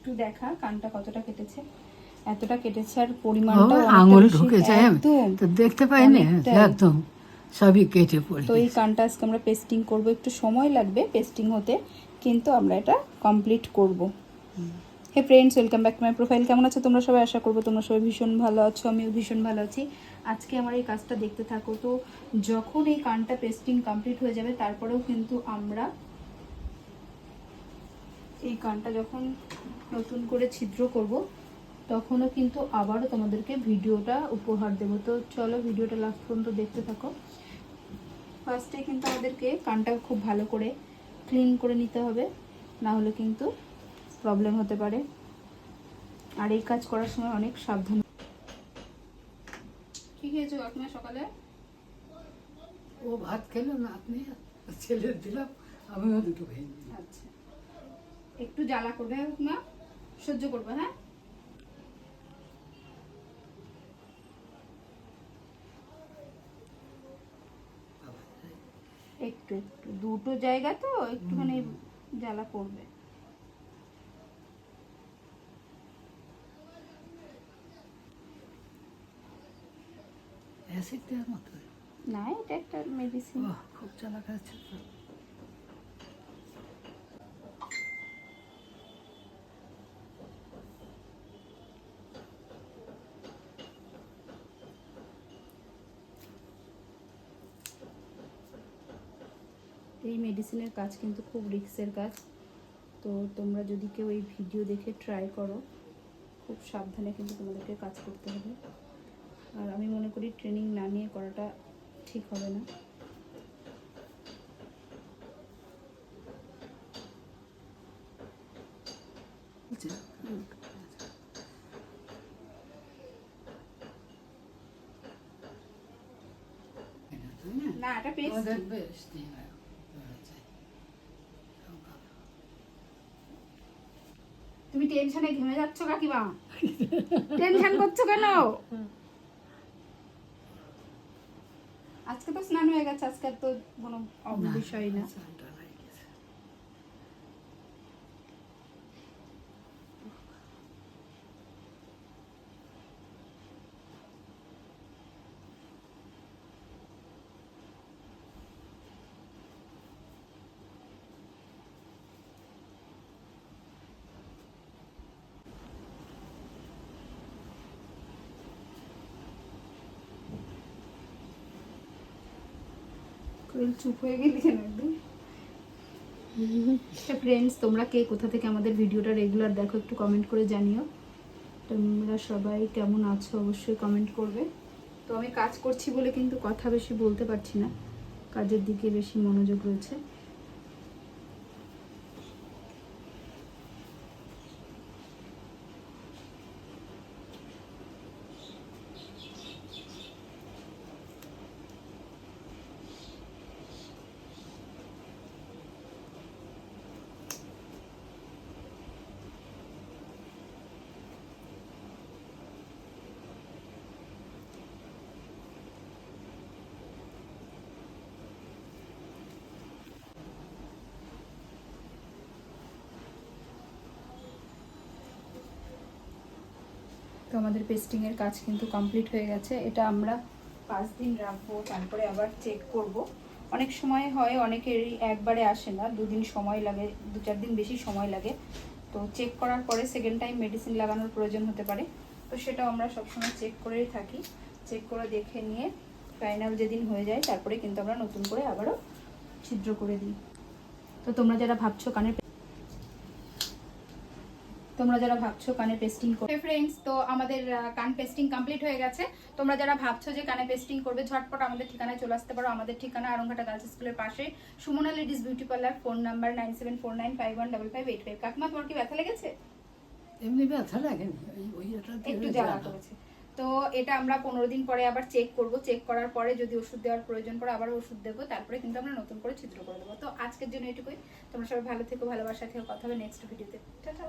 একটু দেখা কানটা কতটা কেটেছে এতটা কেটেছে আর পরিমাণটা আঙুল ঢুকে যায়। তো দেখতে পাইনি? অনেকটাই। একদম। সবই কেটে পড়ে। তো এই কানটা আজকে আমরা পেস্টিং করব একটু সময় লাগবে পেস্টিং হতে কিন্তু আমরা এটা কমপ্লিট করব। Hey friends welcome back to my profile কেমন আছো? তোমরা সবাই আশা করব তোমরা সবাই ভীষণ ভালো আছো আমিও ভীষণ ভালো আছি। আজকে আমার এই কাজটা দেখতে থাকো। তো যখন এই কানটা পেস্টিং কমপ্লিট হয়ে যাবে তারপরেও কিন্তু আমরা এই কানটা যখন নতুন করে ছিদ্র করব তখনও কিন্তু আবারও তোমাদেরকে ভিডিওটা উপহার দেবো। তো চলো ভিডিওটা লাস্ট পর্যন্ত দেখতে থাকো। ফার্স্টে কিন্তু আমাদেরকে কানটা খুব ভালো করে ক্লিন করে নিতে হবে না হলে কিন্তু প্রবলেম হতে পারে। আর এই কাজ করার সময় অনেক সাবধান। কি খেয়েছো কাকিমা সকালে? ও ভাত খেলো না আপনি ছেলে দিলাম আমিও দুটো খেয়ে। আচ্ছা। একটু জ্বালা করবে হ্যাঁ কাকিমা সহ্য করবে হ্যাঁ? একটু একটু দুটো জায়গা তো একটুখানি জ্বালা করবে। অ্যাসিড দেওয়ার মতো? না এটা একটা মেডিসিন খুব চালাক আছে এই মেডিসিনের কাজ কিন্তু খুব রিক্সের কাজ। তো তোমরা যদি কেউ এই ভিডিও দেখে ট্রাই করো খুব সাবধানে কিন্তু তোমাদেরকে কাজ করতে হবে। আর আমি মনে করি ট্রেনিং না নিয়ে করাটা ঠিক হবে না। না? এটা পেস্ট বেশ দিয়ে রাখো, দেওয়া যায়। তুমি টেনশনে ঘেমে যাচ্ছ কাকিমা। টেনশন করছ কেন? আজকে তো স্নান হয়ে গেছে আজকে তো কোনো বিষয় না চালটা হয়ে গেছে। কোয়েল চুপ হয়ে গেলি কেন একদম ফ্রেন্ডস তোমরা কে? কোথা থেকে আমাদের ভিডিওটা রেগুলার দেখো একটু কমেন্ট করে জানিও। তোমরা সবাই কেমন আছো অবশ্যই কমেন্ট করবে। তো আমি কাজ করছি বলে কিন্তু কথা বেশি বলতে পারছি না। কাজের দিকে বেশি মনোযোগ রয়েছে। তো আমাদের পেস্টিংয়ের কাজ কিন্তু কমপ্লিট হয়ে গেছে। এটা আমরা পাঁচ দিন রাখব, তারপরে আবার চেক করব। অনেক সময় হয়, অনেকেরই একবারে আসে না, দুদিন সময় লাগে, দু চার দিন বেশি সময় লাগে। তো চেক করার পরে সেকেন্ড টাইম মেডিসিন লাগানোর প্রয়োজন হতে পারে। তো সেটাও আমরা সবসময় চেক করেই থাকি। চেক করে দেখে নিয়ে ফাইনাল যেদিন হয়ে যায়, তারপরে কিন্তু আমরা নতুন করে আবারও ছিদ্র করে দিই। তো তোমরা যারা ভাবছ কানের তোমরা যারা ভাবছ কানে পেস্টিং করবে ফ্রেন্ডস তো আমাদের কান পেস্টিং কমপ্লিট হয়ে গেছে। তোমরা যারা ভাবছ যে কানে পেস্টিং করবে ঝটপট আমাদের ঠিকানায় চলে আসতে পারো। আমাদের ঠিকানা আরংঘাটা গার্লস স্কুলের পাশে। Sumana ladies beauty parlour phone number nine seven four nine five one double five eight five কাকিমা তোমার কি ব্যথা লেগেছে? এমনি ব্যথা এটা একটু জ্বালা। করেছে। তো এটা আমরা পনেরো দিন পরে আবার চেক করব। চেক করার পরে যদি ওষুধ দেওয়ার প্রয়োজন পড়ে আবার ওষুধ দেবো। তারপরে কিন্তু আমরা নতুন করে চিত্র করে দেবো। তো আজকের জন্য এটুকুই। তোমরা সবাই ভালো থেকো ভালোবাসা থেকে। কথা হবে নেক্সট ভিডিওতে টাটা